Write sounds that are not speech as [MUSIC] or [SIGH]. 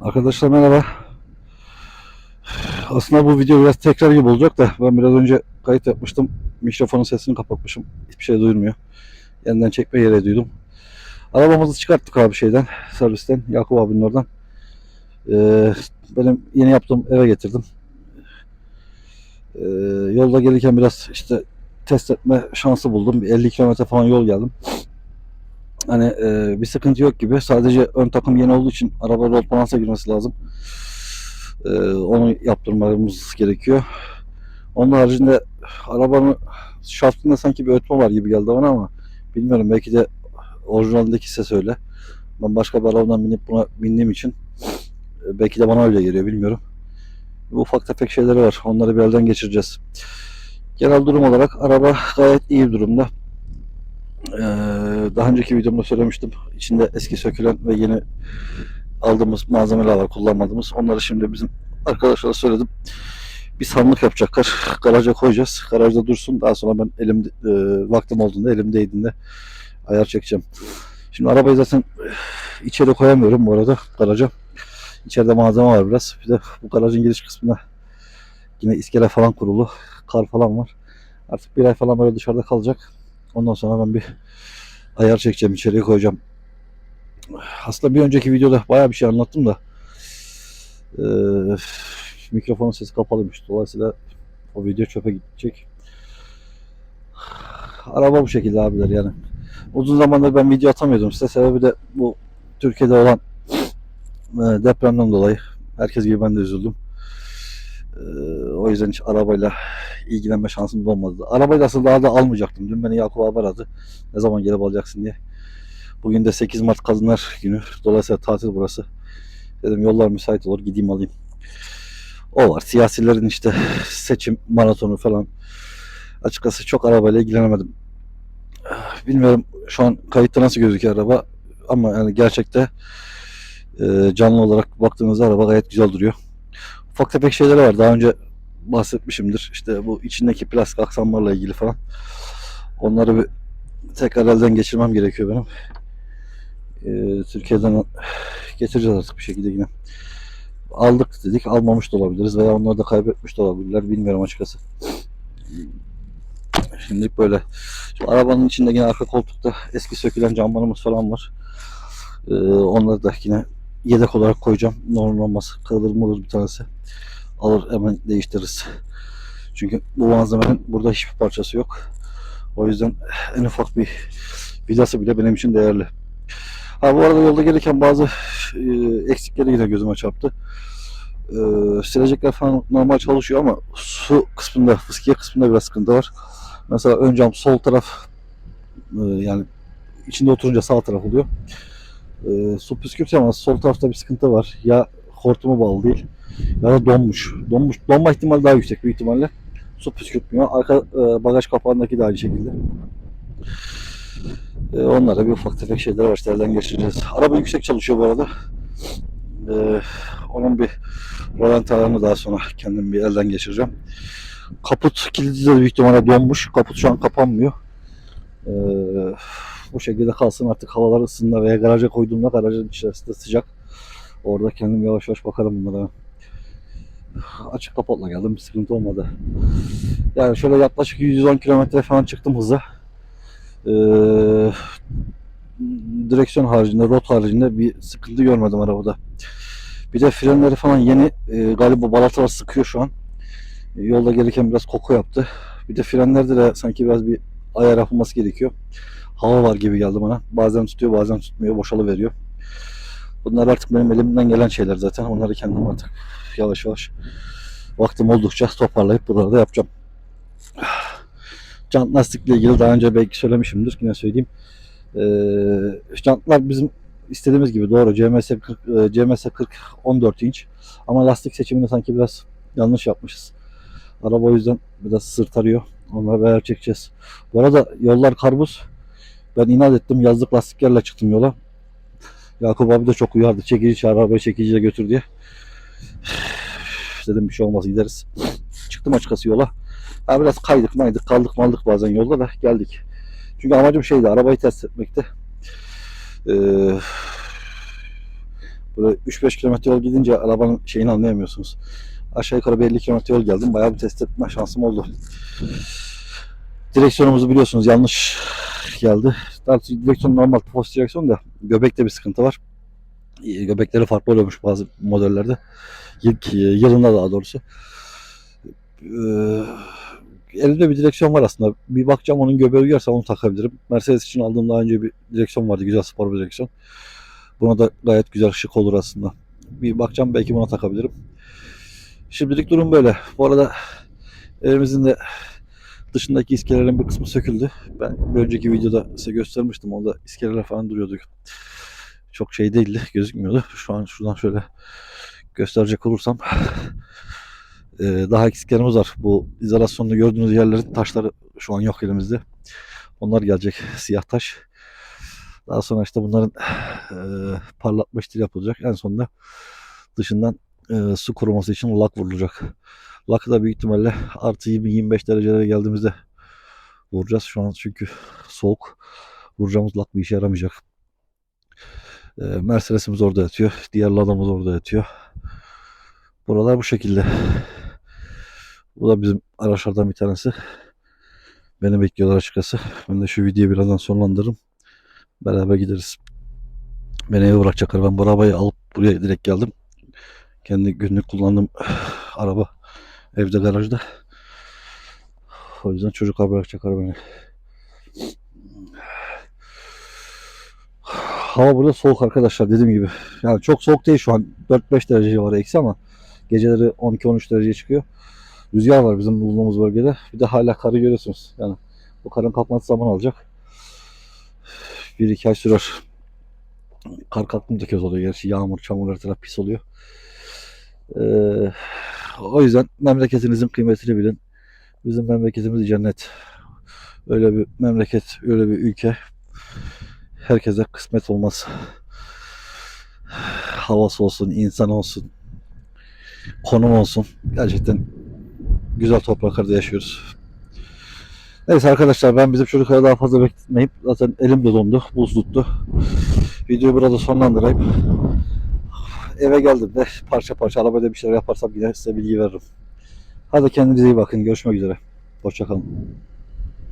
Arkadaşlar merhaba. Aslında bu video biraz tekrar gibi olacak da ben biraz önce kayıt yapmıştım. Mikrofonun sesini kapatmışım. Hiçbir şey duyulmuyor. Yeniden çekme yere duydum. Arabamızı çıkarttık abi şeyden, servisten, Yakup abinin oradan. Ee, benim yeni yaptığım eve getirdim. Ee, yolda gelirken biraz işte test etme şansı buldum. Bir 50 kilometre falan yol geldim. Hani e, bir sıkıntı yok gibi. Sadece ön takım yeni olduğu için araba rol balansa girmesi lazım. E, onu yaptırmamız gerekiyor. Onun haricinde arabanın şaftında sanki bir ötme var gibi geldi bana ama bilmiyorum belki de orijinaldeki ses öyle. Ben başka bir arabadan binip buna bindiğim için e, belki de bana öyle geliyor bilmiyorum. Bu ufak tefek şeyleri var. Onları bir elden geçireceğiz. Genel durum olarak araba gayet iyi durumda. Ee, daha önceki videomda söylemiştim. İçinde eski sökülen ve yeni aldığımız malzemeler kullanmadığımız. Onları şimdi bizim arkadaşlara söyledim. Bir sandık yapacaklar. Garaja koyacağız. Garajda dursun. Daha sonra ben elimde e, vaktim olduğunda elimdeydinde ayar çekeceğim. Şimdi arabayı zaten içeri koyamıyorum bu arada garaja. İçeride malzeme var biraz. Bir de bu garajın giriş kısmında yine iskele falan kurulu. Kar falan var. Artık bir ay falan böyle dışarıda kalacak. Ondan sonra ben bir ayar çekeceğim, içeriye koyacağım. Aslında bir önceki videoda bayağı bir şey anlattım da eee mikrofonun sesi kapalıymış. Dolayısıyla o video çöpe gidecek. Araba bu şekilde abiler yani. Uzun zamandır ben video atamıyordum size. Sebebi de bu Türkiye'de olan eee, depremden dolayı. Herkes gibi ben de üzüldüm. Eee, o yüzden hiç arabayla ilgilenme şansım olmadı. Arabayı da aslında daha da almayacaktım. Dün beni Yakup abi aradı. Ne zaman gelip alacaksın diye. Bugün de 8 Mart Kadınlar Günü. Dolayısıyla tatil burası. Dedim yollar müsait olur gideyim alayım. O var. Siyasilerin işte seçim maratonu falan. Açıkçası çok arabayla ilgilenemedim. Bilmiyorum şu an kayıtta nasıl gözüküyor araba. Ama yani gerçekte e, canlı olarak baktığınızda araba gayet güzel duruyor. Ufak tefek şeyleri var. Daha önce bahsetmişimdir. İşte bu içindeki plastik aksamlarla ilgili falan. Onları bir tekrar elden geçirmem gerekiyor benim. Ee, Türkiye'den getireceğiz artık bir şekilde yine. Aldık dedik, almamış da olabiliriz veya onları da kaybetmiş de olabilirler. Bilmiyorum açıkçası. Şimdilik böyle. Şimdi arabanın içinde yine arka koltukta eski sökülen camlarımız falan var. Ee, onları da yine yedek olarak koyacağım. Normal olmaz. Kaldırma olur bir tanesi alır hemen değiştiririz. Çünkü bu malzemenin burada hiçbir parçası yok. O yüzden en ufak bir vidası bile benim için değerli. Ha bu arada yolda gelirken bazı e, eksikleri yine gözüme çarptı. E, silecekler falan normal çalışıyor ama su kısmında, fıskiye kısmında biraz sıkıntı var. Mesela ön cam sol taraf e, yani içinde oturunca sağ taraf oluyor. E, su püskürtüyor ama sol tarafta bir sıkıntı var. Ya hortumu bağlı değil ya da donmuş. Donmuş. Donma ihtimali daha yüksek büyük ihtimalle. Su püskürtmüyor. Arka e, bagaj kapağındaki de aynı şekilde. E, onlara bir ufak tefek şeyler var. elden geçireceğiz. Araba yüksek çalışıyor bu arada. E, onun bir rolanti daha sonra kendim bir elden geçireceğim. Kaput kilidi de büyük ihtimalle donmuş. Kaput şu an kapanmıyor. E, bu şekilde kalsın artık havalar ısındı veya garaja koyduğumda garajın içerisinde sıcak. Orada kendim yavaş yavaş bakarım bunlara. Açık kapatla geldim bir sıkıntı olmadı. Yani şöyle yaklaşık 110 kilometre falan çıktım hıza. Ee, direksiyon haricinde, rot haricinde bir sıkıntı görmedim arabada. Bir de frenleri falan yeni. Ee, galiba balatalar sıkıyor şu an. Ee, yolda gelirken biraz koku yaptı. Bir de frenlerde de sanki biraz bir ayar yapılması gerekiyor. Hava var gibi geldi bana. Bazen tutuyor bazen tutmuyor. Boşalı veriyor. Bunlar artık benim elimden gelen şeyler zaten. Onları kendim artık yavaş yavaş vaktim oldukça toparlayıp burada yapacağım. Jant lastikle ilgili daha önce belki söylemişimdir. Yine söyleyeyim. Ee, jantlar bizim istediğimiz gibi doğru. CMS 40, e, CMS 40 14 inç. Ama lastik seçimini sanki biraz yanlış yapmışız. Araba o yüzden biraz sırt arıyor. Onları beraber çekeceğiz. Bu arada yollar karbuz. Ben inat ettim. Yazlık lastiklerle çıktım yola. Yakup abi de çok uyardı. Çekici çağır arabayı çekiciyle götür diye. [SIGHS] Dedim bir şey olmaz gideriz. Çıktım açıkçası yola. Ha, biraz kaydık maydık kaldık maldık bazen yolda da geldik. Çünkü amacım şeydi arabayı test etmekti. Ee, Böyle 3-5 kilometre yol gidince arabanın şeyini anlayamıyorsunuz. Aşağı yukarı bir 50 kilometre yol geldim. Bayağı bir test etme şansım oldu. Direksiyonumuzu biliyorsunuz yanlış geldi. Doğrusu direksiyon normal post direksiyon da göbekte bir sıkıntı var. Ee, Göbekleri farklı oluyormuş bazı modellerde. Yıl- Yılında daha doğrusu. Ee, elimde bir direksiyon var aslında. Bir bakacağım onun göbeği uyarsa onu takabilirim. Mercedes için aldığım daha önce bir direksiyon vardı. Güzel spor bir direksiyon. Buna da gayet güzel şık olur aslında. Bir bakacağım belki buna takabilirim. Şimdilik durum böyle. Bu arada evimizin de dışındaki iskelelerin bir kısmı söküldü. Ben bir önceki videoda size göstermiştim. Orada iskeleler falan duruyordu. Çok şey değildi, gözükmüyordu. Şu an şuradan şöyle gösterecek olursam e, daha iskelemiz var. Bu izolasyonda gördüğünüz yerlerin taşları şu an yok elimizde. Onlar gelecek siyah taş. Daha sonra işte bunların e, parlatma işleri yapılacak. En sonunda dışından e, su kuruması için lak vurulacak. Lakı da büyük ihtimalle artı 20-25 derecelere geldiğimizde vuracağız. Şu an çünkü soğuk. Vuracağımız lak bir işe yaramayacak. E, Mercedes'imiz orada yatıyor. Diğer Lada'mız orada yatıyor. Buralar bu şekilde. Bu da bizim araçlardan bir tanesi. Beni bekliyorlar açıkçası. Ben de şu videoyu birazdan sonlandırırım. Beraber gideriz. Beni eve bırakacaklar. Ben bu arabayı alıp buraya direkt geldim. Kendi günlük kullandığım [SIGHS] araba evde garajda. O yüzden çocuklar bırakacaklar beni. Hava burada soğuk arkadaşlar dediğim gibi. Yani çok soğuk değil şu an. 4-5 derece var eksi ama geceleri 12-13 dereceye çıkıyor. Rüzgar var bizim bulunduğumuz bölgede. Bir de hala karı görüyorsunuz. Yani bu karın kalkması zaman alacak. Bir iki ay sürer. Kar kalkınca köz oluyor gerçi. Yağmur, çamur her taraf pis oluyor. Ee, o yüzden memleketinizin kıymetini bilin. Bizim memleketimiz cennet. Öyle bir memleket, öyle bir ülke. Herkese kısmet olmaz. Havası olsun, insan olsun, konum olsun. Gerçekten güzel topraklarda yaşıyoruz. Neyse arkadaşlar ben bizim çocuklara daha fazla bekletmeyip zaten elim de dondu, buz tuttu. Videoyu burada sonlandırayım. Eve geldim de parça parça arabada bir şeyler yaparsam yine size bilgi veririm. Hadi kendinize iyi bakın. Görüşmek üzere. Hoşçakalın.